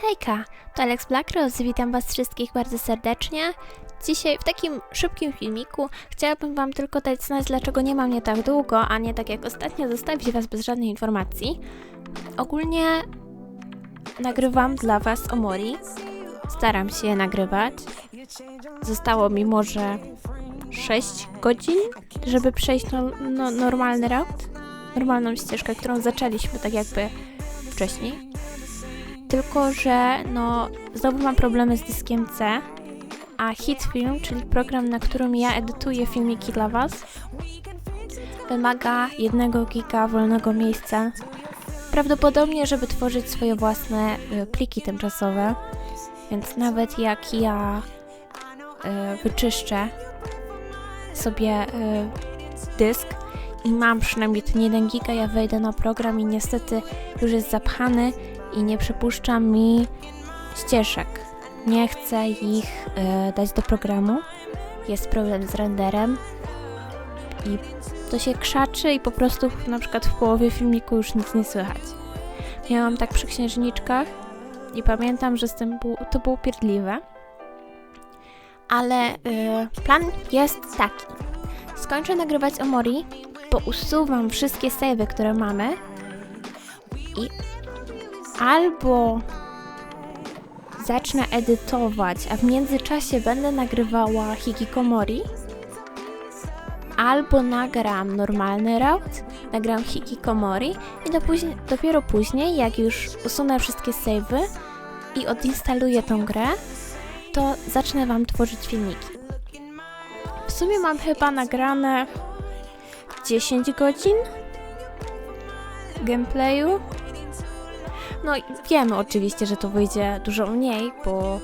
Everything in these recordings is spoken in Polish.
Hejka, to Alex Blackrose, witam Was wszystkich bardzo serdecznie. Dzisiaj w takim szybkim filmiku chciałabym Wam tylko dać znać, dlaczego nie mam mnie tak długo, a nie tak jak ostatnio zostawić Was bez żadnej informacji. Ogólnie nagrywam dla Was o Mori. Staram się je nagrywać. Zostało mi może 6 godzin, żeby przejść no, no, normalny route, normalną ścieżkę, którą zaczęliśmy tak jakby wcześniej. Tylko, że no znowu mam problemy z dyskiem C, a Hitfilm, czyli program, na którym ja edytuję filmiki dla Was, wymaga jednego giga wolnego miejsca. Prawdopodobnie, żeby tworzyć swoje własne y, pliki tymczasowe. Więc nawet jak ja y, wyczyszczę sobie y, dysk i mam przynajmniej ten 1 giga, ja wejdę na program i niestety już jest zapchany i nie przypuszcza mi ścieżek. Nie chcę ich y, dać do programu. Jest problem z renderem i to się krzaczy i po prostu na przykład w połowie filmiku już nic nie słychać. Miałam tak przy księżniczkach i pamiętam, że z tym to było pierdliwe. Ale y, plan jest taki. Skończę nagrywać o Mori, bo usuwam wszystkie savey, które mamy i albo zacznę edytować, a w międzyczasie będę nagrywała Hikikomori, albo nagram normalny route, nagram Hikikomori i do później, dopiero później, jak już usunę wszystkie savey i odinstaluję tą grę, to zacznę Wam tworzyć filmiki. W sumie mam chyba nagrane 10 godzin gameplayu. No wiemy oczywiście, że to wyjdzie dużo mniej, bo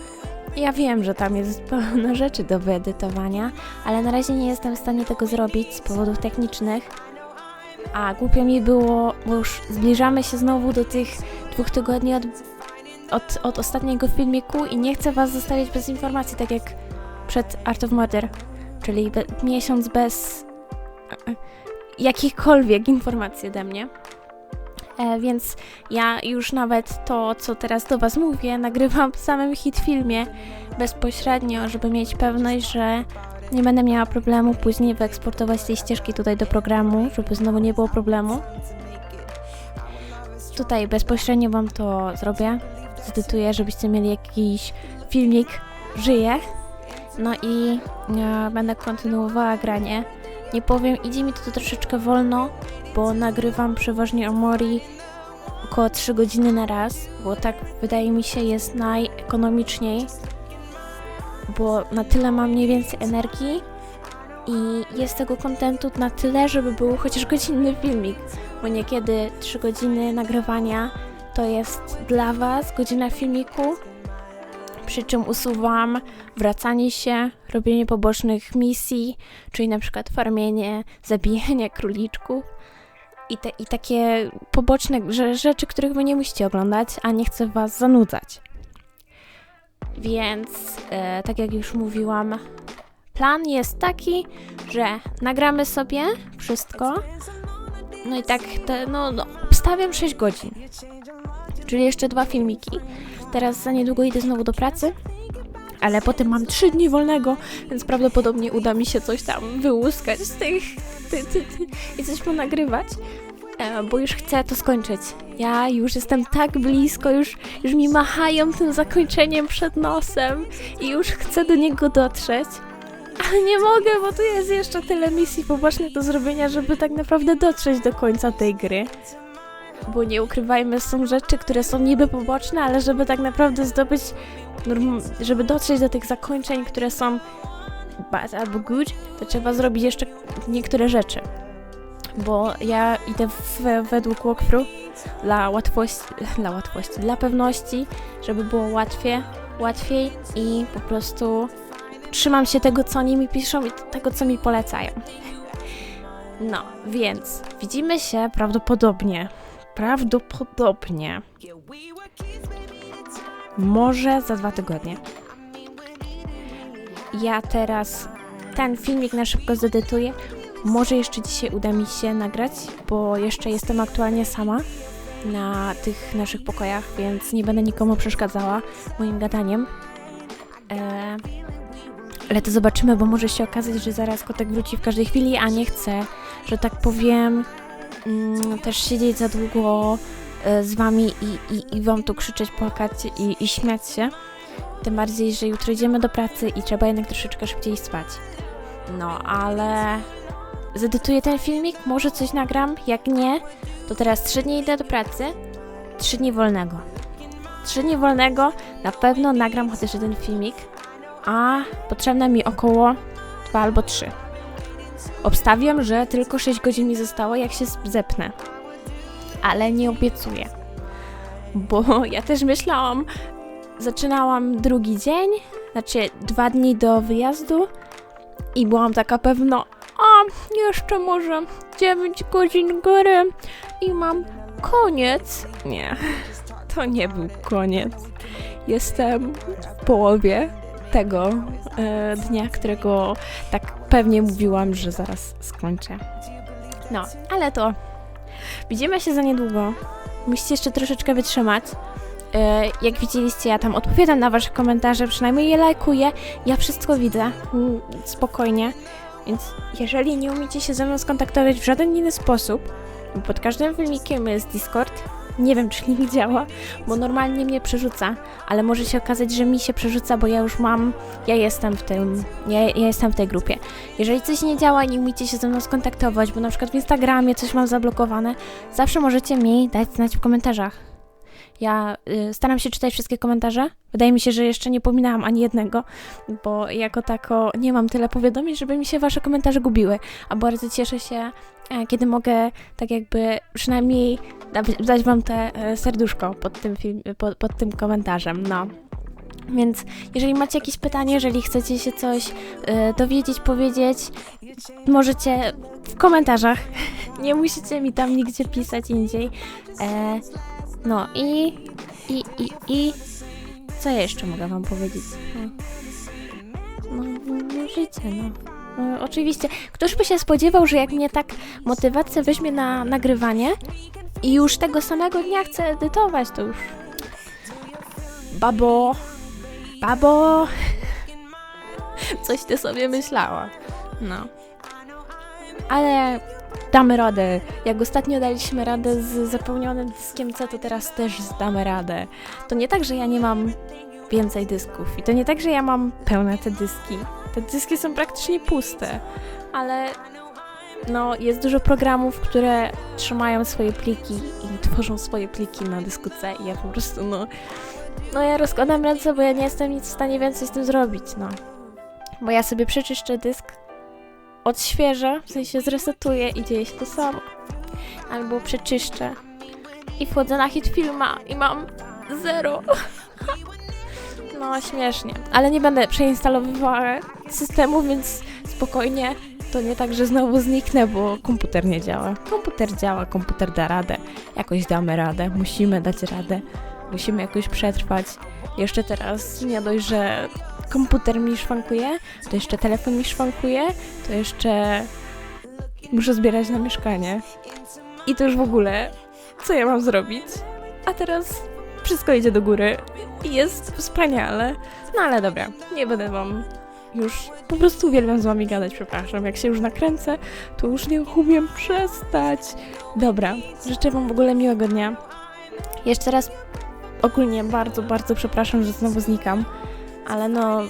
ja wiem, że tam jest pełno rzeczy do wyedytowania, ale na razie nie jestem w stanie tego zrobić z powodów technicznych. A głupio mi było, bo już zbliżamy się znowu do tych dwóch tygodni od, od, od ostatniego filmiku i nie chcę Was zostawić bez informacji, tak jak przed Art of Murder, czyli be, miesiąc bez e, jakichkolwiek informacji ode mnie. E, więc ja już nawet to, co teraz do Was mówię, nagrywam w samym hit filmie bezpośrednio, żeby mieć pewność, że nie będę miała problemu później wyeksportować tej ścieżki tutaj do programu, żeby znowu nie było problemu. Tutaj bezpośrednio Wam to zrobię, zedytuję, żebyście mieli jakiś filmik, żyje. No i e, będę kontynuowała granie. Nie powiem, idzie mi to troszeczkę wolno, bo nagrywam przeważnie o Mori około 3 godziny na raz, bo tak wydaje mi się jest najekonomiczniej, bo na tyle mam mniej więcej energii i jest tego kontentu na tyle, żeby był chociaż godzinny filmik, bo niekiedy 3 godziny nagrywania to jest dla Was godzina filmiku, przy czym usuwam wracanie się, robienie pobocznych misji, czyli na przykład farmienie, zabijanie króliczków i, te, i takie poboczne rzeczy, których wy nie musicie oglądać, a nie chcę was zanudzać. Więc, e, tak jak już mówiłam, plan jest taki, że nagramy sobie wszystko. No i tak, te, no, no, obstawiam 6 godzin. Czyli jeszcze dwa filmiki. Teraz za niedługo idę znowu do pracy, ale potem mam 3 dni wolnego, więc prawdopodobnie uda mi się coś tam wyłuskać z tych ty, ty, ty, i coś ponagrywać, e, bo już chcę to skończyć. Ja już jestem tak blisko, już, już mi machają tym zakończeniem przed nosem i już chcę do niego dotrzeć. Ale nie mogę, bo tu jest jeszcze tyle misji pobocznych do zrobienia, żeby tak naprawdę dotrzeć do końca tej gry. Bo nie ukrywajmy, są rzeczy, które są niby poboczne, ale żeby tak naprawdę zdobyć, żeby dotrzeć do tych zakończeń, które są bad albo good, to trzeba zrobić jeszcze niektóre rzeczy. Bo ja idę w, według walkthrough dla łatwości, dla łatwości, dla pewności, żeby było łatwiej, łatwiej i po prostu trzymam się tego, co oni mi piszą i tego, co mi polecają. No, więc widzimy się prawdopodobnie, prawdopodobnie, może za dwa tygodnie. Ja teraz ten filmik na szybko zedytuję. Może jeszcze dzisiaj uda mi się nagrać, bo jeszcze jestem aktualnie sama. na tych naszych pokojach, więc nie będę nikomu przeszkadzała moim gadaniem. E, ale to zobaczymy, bo może się okazać, że zaraz kotek wróci w każdej chwili, a nie chcę, że tak powiem, mm, też siedzieć za długo e, z wami i, i, i wam tu krzyczeć, płakać i, i śmiać się. Tym bardziej, że jutro idziemy do pracy i trzeba jednak troszeczkę szybciej spać. No, ale zedytuję ten filmik, może coś nagram, jak nie, to teraz trzy dni idę do pracy, trzy dni wolnego. Trzy dni wolnego, na pewno nagram chociaż jeden filmik, a potrzebne mi około dwa albo trzy. Obstawiam, że tylko 6 godzin mi zostało, jak się zepnę. Ale nie obiecuję. Bo ja też myślałam, zaczynałam drugi dzień, znaczy dwa dni do wyjazdu i byłam taka pewna, a jeszcze może 9 godzin góry i mam koniec. Nie, to nie był koniec. Jestem w połowie tego e, dnia, którego tak pewnie mówiłam, że zaraz skończę. No, ale to widzimy się za niedługo. Musicie jeszcze troszeczkę wytrzymać. E, jak widzieliście, ja tam odpowiadam na wasze komentarze, przynajmniej je lajkuję. Ja wszystko widzę, mm, spokojnie. Więc jeżeli nie umiecie się ze mną skontaktować w żaden inny sposób, bo pod każdym filmikiem jest Discord, nie wiem czy link działa, bo normalnie mnie przerzuca, ale może się okazać, że mi się przerzuca, bo ja już mam, ja jestem w tym, ja, ja jestem w tej grupie. Jeżeli coś nie działa i nie umiecie się ze mną skontaktować, bo na przykład w Instagramie coś mam zablokowane, zawsze możecie mi dać znać w komentarzach. Ja y, staram się czytać wszystkie komentarze. Wydaje mi się, że jeszcze nie pominęłam ani jednego, bo jako tako nie mam tyle powiadomień, żeby mi się wasze komentarze gubiły. A bardzo cieszę się, e, kiedy mogę tak jakby przynajmniej da, dać wam te e, serduszko pod tym, film, pod, pod tym komentarzem. No. Więc jeżeli macie jakieś pytanie, jeżeli chcecie się coś e, dowiedzieć, powiedzieć, możecie w komentarzach. Nie musicie mi tam nigdzie pisać indziej. E, no i, i, i, i co ja jeszcze mogę wam powiedzieć? No, no, no życie, no. no. Oczywiście, ktoś by się spodziewał, że jak mnie tak motywacja weźmie na nagrywanie i już tego samego dnia chcę edytować, to już... Babo, babo, coś ty sobie myślała. No. Ale damy radę. Jak ostatnio daliśmy radę z zapełnionym dyskiem C, to teraz też damy radę. To nie tak, że ja nie mam więcej dysków i to nie tak, że ja mam pełne te dyski. Te dyski są praktycznie puste, ale no, jest dużo programów, które trzymają swoje pliki i tworzą swoje pliki na dysku C i ja po prostu, no, no ja rozkładam ręce, bo ja nie jestem nic w stanie więcej z tym zrobić, no. Bo ja sobie przeczyszczę dysk, odświeżę, w sensie zresetuję i dzieje się to samo. Albo przeczyszczę i wchodzę na hit filma i mam zero. No, śmiesznie. Ale nie będę przeinstalowywała systemu, więc spokojnie. To nie tak, że znowu zniknę, bo komputer nie działa. Komputer działa, komputer da radę. Jakoś damy radę, musimy dać radę. Musimy jakoś przetrwać. Jeszcze teraz nie dość, że komputer mi szwankuje, to jeszcze telefon mi szwankuje, to jeszcze muszę zbierać na mieszkanie. I to już w ogóle, co ja mam zrobić? A teraz wszystko idzie do góry i jest wspaniale. No ale dobra, nie będę wam już po prostu uwielbiam z wami gadać, przepraszam. Jak się już nakręcę, to już nie umiem przestać. Dobra, życzę wam w ogóle miłego dnia. Jeszcze raz ogólnie bardzo, bardzo przepraszam, że znowu znikam, ale no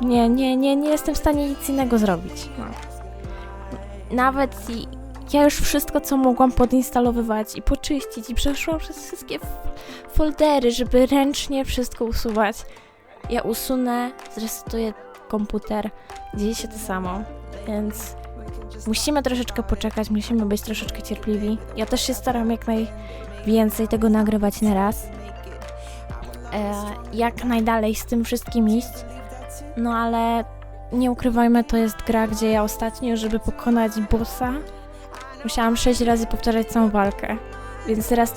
nie, nie, nie, nie jestem w stanie nic innego zrobić. No. Nawet ja już wszystko, co mogłam podinstalowywać i poczyścić i przeszłam przez wszystkie foldery, żeby ręcznie wszystko usuwać. Ja usunę, zresetuję komputer, dzieje się to samo, więc musimy troszeczkę poczekać, musimy być troszeczkę cierpliwi. Ja też się staram jak najwięcej tego nagrywać na raz. E, jak najdalej z tym wszystkim iść. No ale nie ukrywajmy, to jest gra, gdzie ja ostatnio, żeby pokonać bossa, musiałam 6 razy powtarzać całą walkę. Więc teraz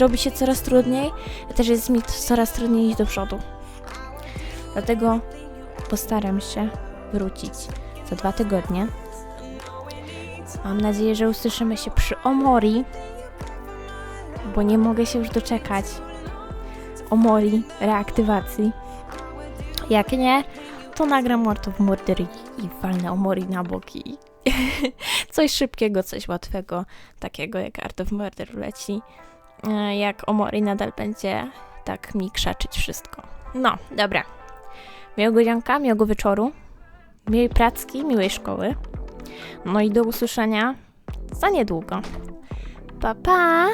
robi się coraz trudniej, też jest mi coraz trudniej iść do przodu. Dlatego postaram się wrócić za dwa tygodnie. Mam nadzieję, że usłyszymy się przy Omori, bo nie mogę się już doczekać Omori reaktywacji. Jak nie, to nagram World of Murder i, i walnę Omori na boki. coś szybkiego, coś łatwego, takiego jak Art of Murder leci. E, Jak Omori nadal będzie tak mi krzaczyć wszystko. No, dobra. Miłego dzianka, miłego wieczoru, miłej pracki, miłej szkoły. No i do usłyszenia za niedługo. Pa, pa!